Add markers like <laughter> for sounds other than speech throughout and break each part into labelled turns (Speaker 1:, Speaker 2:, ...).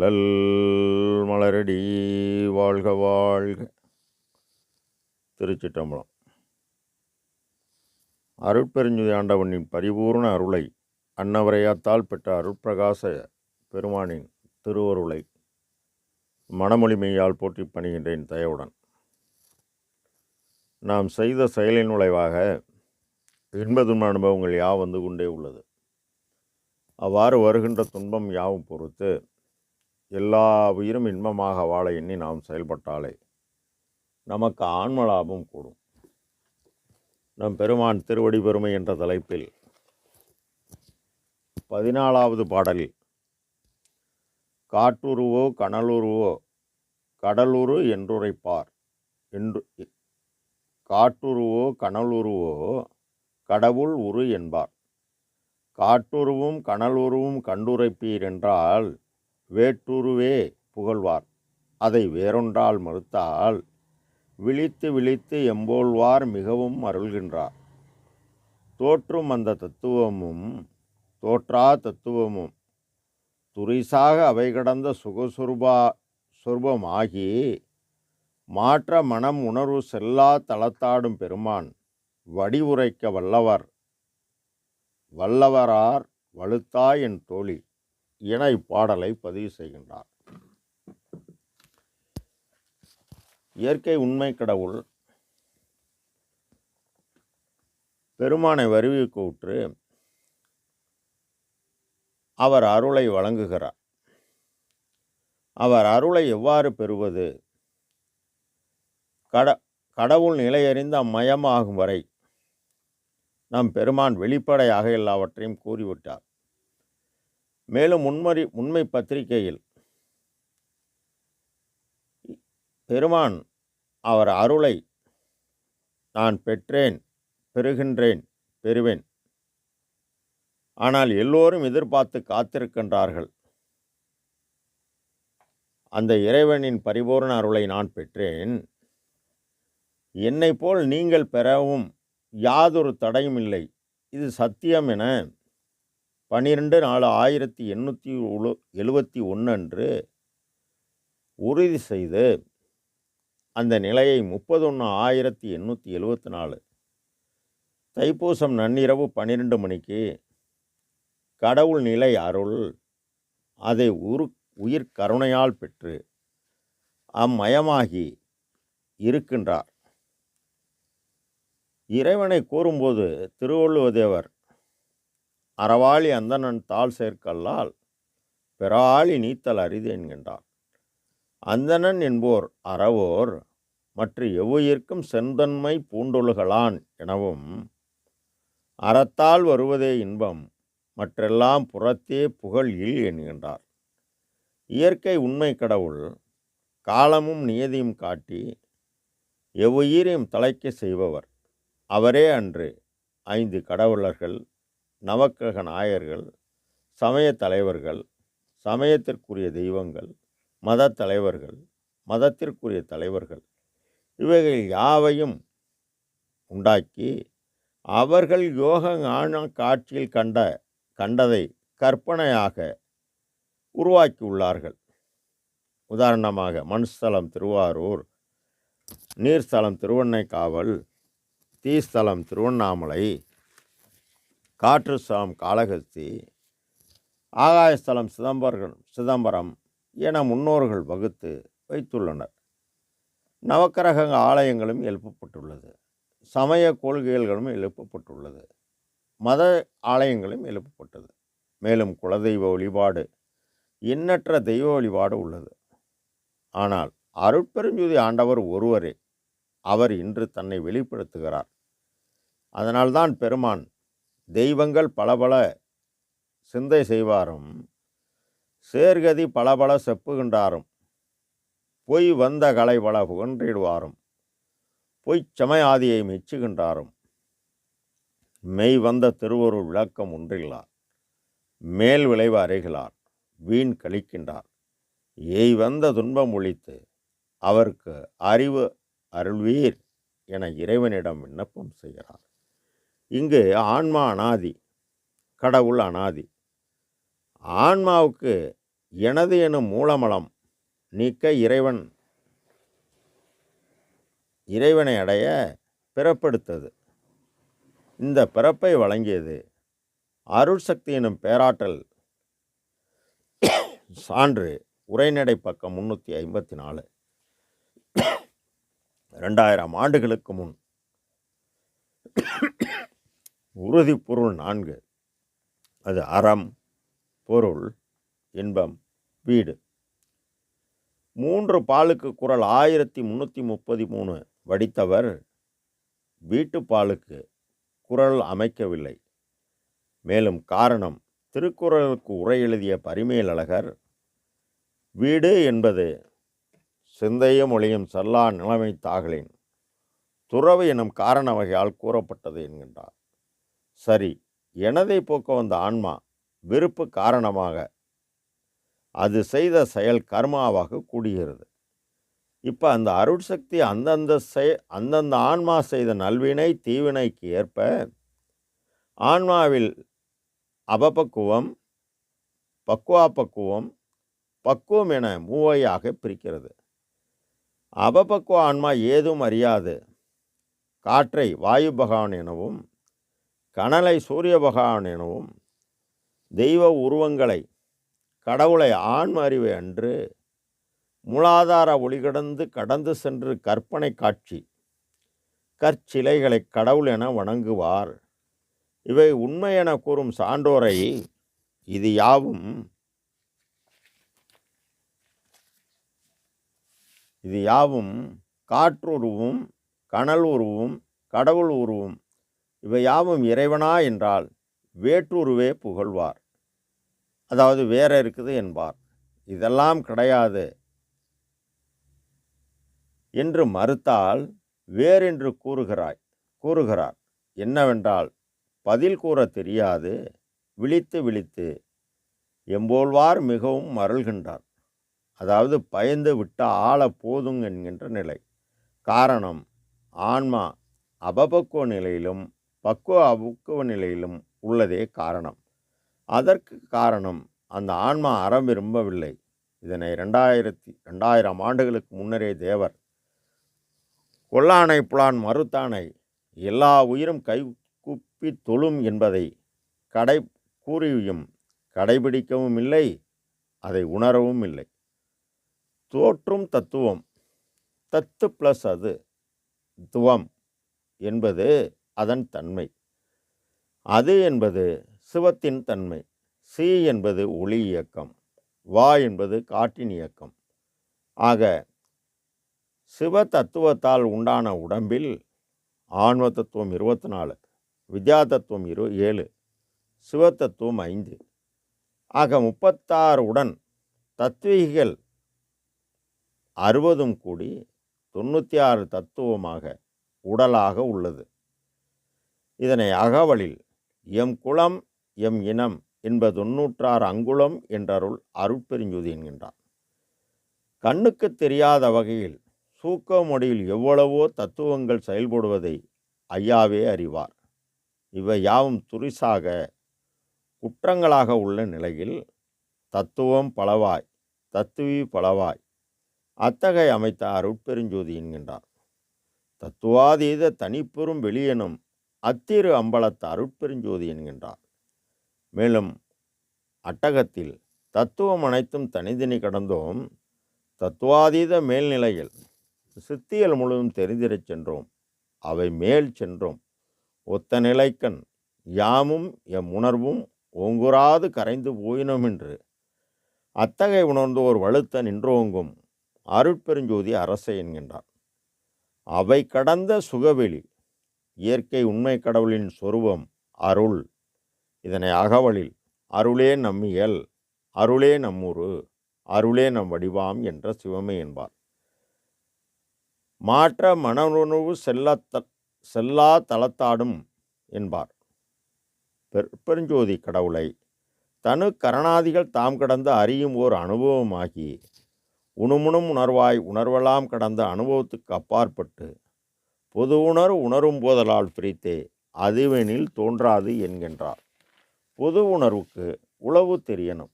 Speaker 1: வள்ளல் மலரடி வாழ்க வாழ்க. திருச்சிட்டம்பலம். அருட்பெருஞ்சுதி ஆண்டவனின் பரிபூர்ண அருளை அன்னவரையாத்தால் பெற்ற அருட்பிரகாச பெருமானின் திருவருளை மனமொழிமையால் போற்றி பணிகின்றேன் தயவுடன். நாம் செய்த செயலின் விளைவாக இன்பதுன்ப அனுபவங்கள் யா வந்து கொண்டே உள்ளது. அவ்வாறு வருகின்ற துன்பம் யாவும் பொறுத்து எல்லா உயிரும் இன்பமாக வாழ எண்ணி நாம் செயல்பட்டாலே நமக்கு ஆன்ம லாபம் கூடும். நம் பெருமான் திருவடி பெருமை என்ற தலைப்பில் பதினாலாவது பாடலில் காட்டுருவோ கனலுருவோ கடலுரு என்றுரைப்பார். என்று காட்டுருவோ கனலுருவோ கடவுள் உரு என்பார். காட்டுருவும் கனலுருவும் கண்டுரைப்பீர் என்றால் வேட்டுருவே புகழ்வார். அதை வேறொன்றால் மறுத்தால் விழித்து விழித்து எம்போல்வார் மிகவும் அருள்கின்றார். தோற்றும் அந்த தத்துவமும் தோற்றா தத்துவமும் துரிசாக அவை கடந்த சுகசுருபா சுரூபமாகி மாற்ற மனம் உணர்வு செல்லா தளத்தாடும் பெருமான் வடிவுரைக்க வல்லவர். வல்லவரார் வலுத்தாய் என் தோழி. என இப்பாடலை பதிவு செய்கின்றார். இயற்கை உண்மை கடவுள் பெருமானை வருவிக்கூற்று அவர் அருளை வழங்குகிறார். அவர் அருளை எவ்வாறு பெறுவது? கட கடவுள் நிலையறிந்த மயமாகும் வரை நம் பெருமான் வெளிப்படையாக எல்லாவற்றையும் கூறிவிட்டார். மேலும் உண்மறி உண்மை பத்திரிகையில் பெருமான் அவர் அருளை நான் பெற்றேன் பெறுகின்றேன் பெறுவேன். ஆனால் எல்லோரும் எதிர்பார்த்து காத்திருக்கின்றார்கள். அந்த இறைவனின் பரிபூர்ண அருளை நான் பெற்றேன். என்னை போல் நீங்கள் பெறவும் யாதொரு தடையும் இல்லை. இது சத்தியம் என பன்னிரெண்டு நாலு ஆயிரத்தி எண்ணூற்றி எழுபத்தி ஒன்று அன்று உறுதி செய்து அந்த நிலையை முப்பத்தொன்று ஆயிரத்தி எண்ணூற்றி எழுபத்தி நாலு தைப்பூசம் நன்னிரவு பன்னிரெண்டு மணிக்கு கடவுள் நிலை அருள் அதை உரு உயிர் கருணையால் பெற்று அம்மயமாகி இருக்கின்றார். இறைவனை கூறும்போது திருவள்ளுவதேவர் அறவாளி அந்தணன் தாள் சேர்க்கல்லால் பெறாளி நீத்தல் அரிது என்கின்றார் அந்தணன் என்போர் அறவோர் மற்ற எவ்வுயிர்க்கும் செந்தன்மை பூண்டொழுகலான் எனவும் அறத்தால் வருவதே இன்பம் மற்றெல்லாம் புறத்தே புகழ் இல் என்கின்றார். இயற்கை உண்மை கடவுள் காலமும் நியதியும் காட்டி எவ்வுயிரையும் தலைக்க செய்பவர். அவரே அன்று ஐந்து கடவுளர்கள் நவக்கிரக நாயர்கள் சமய தலைவர்கள் சமயத்திற்குரிய தெய்வங்கள் மத தலைவர்கள் மதத்திற்குரிய தலைவர்கள் இவைகள் யாவையும் உண்டாக்கி அவர்கள் யோக ஞான காட்சியில் கண்ட கண்டதை கற்பனையாக உருவாக்கியுள்ளார்கள். உதாரணமாக மண் ஸ்தலம் திருவாரூர் நீர்ஸ்தலம் திருவண்ணைக்காவல் தீஸ்தலம் திருவண்ணாமலை காற்று ஸ்தலம் காளகஸ்தி ஆகாயஸ்தலம் சிதம்பரம் சிதம்பரம் என முன்னோர்கள் வகுத்து வைத்துள்ளனர். நவக்கிரக ஆலயங்களும் எழுப்பப்பட்டுள்ளது. சமய கொள்கைகளும் எழுப்பப்பட்டுள்ளது. மத ஆலயங்களும் எழுப்பப்பட்டது. மேலும் குலதெய்வ வழிபாடு எண்ணற்ற தெய்வ வழிபாடு உள்ளது. ஆனால் அருட்பெருஞ்சுதி ஆண்டவர் ஒருவரே அவர் இன்று தன்னை வெளிப்படுத்துகிறார். அதனால்தான் பெருமான் தெய்வங்கள் பல பல சிந்தை செய்வாரும். சேர்கதி பலபல செப்புகின்றாரும். பொய் வந்த கலை பல புகன்றிடுவாரும். பொய்ச் சமயாதியை மெச்சுகின்றாரும். மெய் வந்த திருவொரு விளக்கம் ஒன்றில்லார். மேல் விளைவு அறைகிறார் வீண் கழிக்கின்றார். ஏய் வந்த துன்பம் ஒழித்து அவருக்கு அறிவு அருள்வீர் என இறைவனிடம் விண்ணப்பம் செய்கிறார். இங்கு ஆன்மா அனாதி கடவுள் அனாதி. ஆன்மாவுக்கு எனது எனும் மூலமலம் நீக்க இறைவன் இறைவனை அடைய பிறப்படுத்தது. இந்த பிறப்பை வழங்கியது அருள் சக்தி எனும் பேராற்றல் சான்று உரைநடை பக்கம் முன்னூற்றி ஐம்பத்தி நாலு. ரெண்டாயிரம் ஆண்டுகளுக்கு முன் உறுதிப்பொருள் நான்கு. அது அறம் பொருள் இன்பம் வீடு. மூன்று பாலுக்கு குரல் ஆயிரத்தி முந்நூற்றி முப்பத்தி மூணு வடித்தவர் வீட்டு பாலுக்கு குரல் அமைக்கவில்லை. மேலும் காரணம் திருக்குறளுக்கு உரை எழுதிய பரிமேலழகர் வீடு என்பது சிந்தையும் ஒளியும் சல்லா நிலைமை தாகலின் துறவு எனும் காரண வகையால் கூறப்பட்டது என்கின்றார். சரி எனதை போக்க வந்த ஆன்மா வெறுப்பு காரணமாக அது செய்த செயல் கர்மாவாக கூடுகிறது இப்போ அந்த அருட்சக்தி அந்தந்த செய் அந்தந்த ஆன்மா செய்த நல்வினை தீவினைக்கு ஏற்ப ஆன்மாவில் அபபக்குவம் பக்குவாப்பக்குவம் பக்குவம் என மூவையாக பிரிக்கிறது. அபபக்குவ ஆன்மா ஏதும் அறியாது. காற்றை வாயு பகவான் எனவும் கனலை சூரிய பகவான் எனவும் தெய்வ உருவங்களை கடவுளை ஆண் அறிவு அன்று மூலாதார ஒளிகடந்து கடந்து சென்று கற்பனை காட்சி கற்சிலைகளை கடவுள் என வணங்குவார். இவை உண்மை என கூறும் சான்றோரை இது யாவும் இது யாவும் காற்றுருவும் கனல் உருவும் கடவுள் உருவும் இவை யாவும் இறைவனா என்றால் வேற்றுருவே புகழ்வார். அதாவது வேற இருக்குது என்பார். இதெல்லாம் கிடையாது. என்று மறுத்தால் வேறென்று கூறுகிறாய் கூறுகிறார். என்னவென்றால் பதில் கூற தெரியாது விழித்து விழித்து எம்போல்வார் மிகவும் மருள்கின்றார் அதாவது பயந்து விட்ட ஆள போதும் என்கின்ற நிலை. காரணம் ஆன்மா அபபக்குவ நிலையிலும் பக்குவ அபக்குவ நிலையிலும் உள்ளதே காரணம். அதற்கு காரணம் அந்த ஆன்மா அறம் விரும்பவில்லை. இதனை ரெண்டாயிரத்தி ரெண்டாயிரம் ஆண்டுகளுக்கு முன்னரே தேவர் கொல்லானை புலான் மறுத்தானை எல்லா உயிரும் கைகுப்பி தொழும் என்பதை கடை கூறியும் கடைபிடிக்கவும் இல்லை அதை உணரவும் இல்லை. தோற்றும் தத்துவம் தத்து ப்ளஸ் அது துவம் என்பது அதன் தன்மை. அது என்பது சிவத்தின் தன்மை. சி என்பது ஒளி இயக்கம். வா என்பது காற்றின் இயக்கம். ஆக சிவ தத்துவத்தால் உண்டான உடம்பில் ஆன்ம தத்துவம் இருபத்தி நாலு வித்யா தத்துவம் இரு ஏழு சிவத்தத்துவம் ஐந்து. ஆக முப்பத்தாறு உடன் தத்துவிகள் அறுபதும் கூடி தொண்ணூற்றி ஆறு தத்துவமாக உடலாக உள்ளது. இதனை அகவலில் எம் குலம் எம் இனம் என்பது தொன்னூற்றாறு என்றருள் அருட்பெருஞ்சுதி என்கின்றார் கண்ணுக்கு தெரியாத வகையில் சூக்க மொழியில் எவ்வளவோ தத்துவங்கள் செயல்படுவதை ஐயாவே அறிவார். இவை யாவும் துரிசாக குற்றங்களாக உள்ள நிலையில் தத்துவம் பலவாய் தத்துவி பலவாய் அத்தகைய அமைத்த அருட்பெருஞ்சோதி என்கின்றார். தத்துவாதீத தனிப்பெரும் வெளியெனும் அத்திரு அம்பலத்து அருட்பெருஞ்சோதி என்கின்றார். மேலும் அட்டகத்தில் தத்துவம் அனைத்தும் தனித்தனி கடந்தோம். தத்துவாதீத மேல்நிலையில் சித்தியல் முழுவதும் தெரிந்திடச் சென்றோம். அவை மேல் சென்றோம். ஒத்த நிலைக்கண் யாமும் எம் உணர்வும் ஓங்குறாது கரைந்து போயினோம் என்று. அத்தகை உணர்ந்தோர் வலுத்த நின்றோங்கும் அருட்பெருஞ்சோதி அரசை என்கின்றார். அவை கடந்த சுகவெளி இயற்கை உண்மை கடவுளின் சொருபம் அருள். இதனை அகவலில் அருளே நம்மியல் அருளே நம்முரு அருளே நம் வடிவாம் என்ற சிவமே என்பார். மாற்ற மனநுணர்வு செல்ல செல்லா தளத்தாடும் என்பார். பெர் பெருஞ்சோதி கடவுளை தனு கரணாதிகள் தாம் கடந்து அறியும் ஓர் அனுபவமாகி உணுமுணும் உணர்வாய் உணர்வெல்லாம் கடந்த அனுபவத்துக்கு அப்பாற்பட்டு பொது உணர்வு உணரும் போதலால் பிரித்தே அதுவெனில் தோன்றாது என்கின்றார். பொது உணர்வுக்கு உளவு தெரியணும்.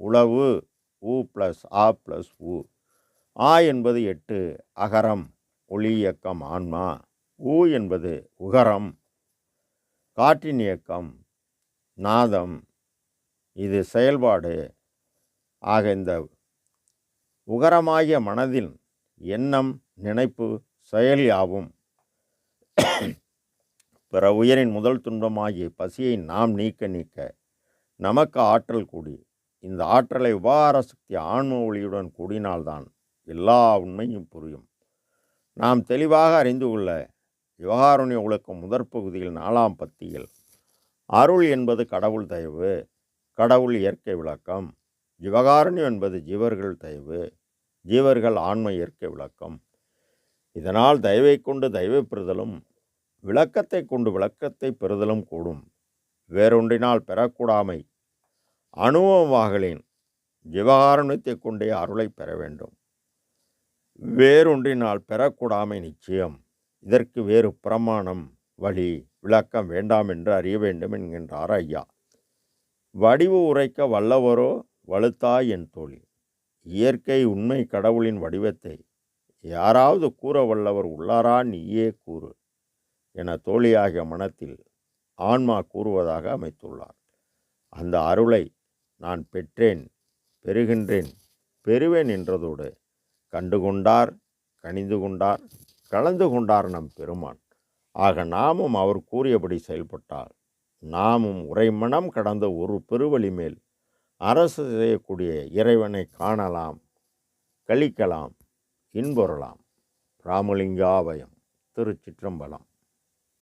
Speaker 1: உளவு உ ப்ளஸ் ஆ ப்ளஸ் உ. ஆ என்பது எட்டு அகரம் ஒளி இயக்கம் ஆன்மா. ஊ என்பது உகரம். காற்றின் இயக்கம் நாதம். இது செயல்பாடு. ஆக இந்த உகரமாகிய மனதில் எண்ணம் நினைப்பு செயல் யாவும். <coughs> பிற உயிரின் முதல் துன்பமாகிய பசியை நாம் நீக்க நீக்க நமக்கு ஆற்றல் கூடி இந்த ஆற்றலை உபகார சக்தி ஆன்ம ஒளியுடன் கூடினால்தான் எல்லா உண்மையும் புரியும். நாம் தெளிவாக அறிந்து கொள்ள விவகாரணிய உலகம் முதற் பகுதியில் நாலாம் பத்தியில் அருள் என்பது கடவுள் தயவு கடவுள் இயற்கை விளக்கம் ஜிவகாரண்யம் என்பது ஜீவர்கள் தயவு ஜீவர்கள் ஆன்ம இயற்கை விளக்கம். இதனால் தயவை கொண்டு தயவை பெறுதலும் விளக்கத்தை கொண்டு விளக்கத்தை பெறுதலும் கூடும். வேறொன்றினால் பெறக்கூடாமை. அனுபவமாகலின் ஜீவகாரண்யத்தை கொண்டே அருளை பெற வேண்டும். வேறொன்றினால் பெறக்கூடாமை நிச்சயம். இதற்கு வேறு பிரமாணம் வழி விளக்கம் வேண்டாம் என்று அறிய வேண்டும் என்கின்றார் ஐயா. வடிவு உரைக்க வல்லவரோ வலுத்தாய் என் தோழி. இயற்கை உண்மை கடவுளின் வடிவத்தை யாராவது கூற வல்லவர் உள்ளாரா? நீயே கூறு. என தோழியாகிய மனத்தில் ஆன்மா கூறுவதாக அமைத்துள்ளார். அந்த அருளை நான் பெற்றேன் பெறுகின்றேன் பெறுவேன் என்றதோடு கண்டுகொண்டார் கணிந்து கொண்டார் கலந்து கொண்டார் நம் பெருமான். ஆக நாமும் அவர் கூறியபடி செயல்பட்டார் நாமும் உரைமனம் கடந்த ஒரு பெருவழி மேல் அரசு செய்யக்கூடிய இறைவனை காணலாம் கழிக்கலாம் இன்பொருளாம் ராமலிங்காவயம் திருச்சிற்றம்பலம்.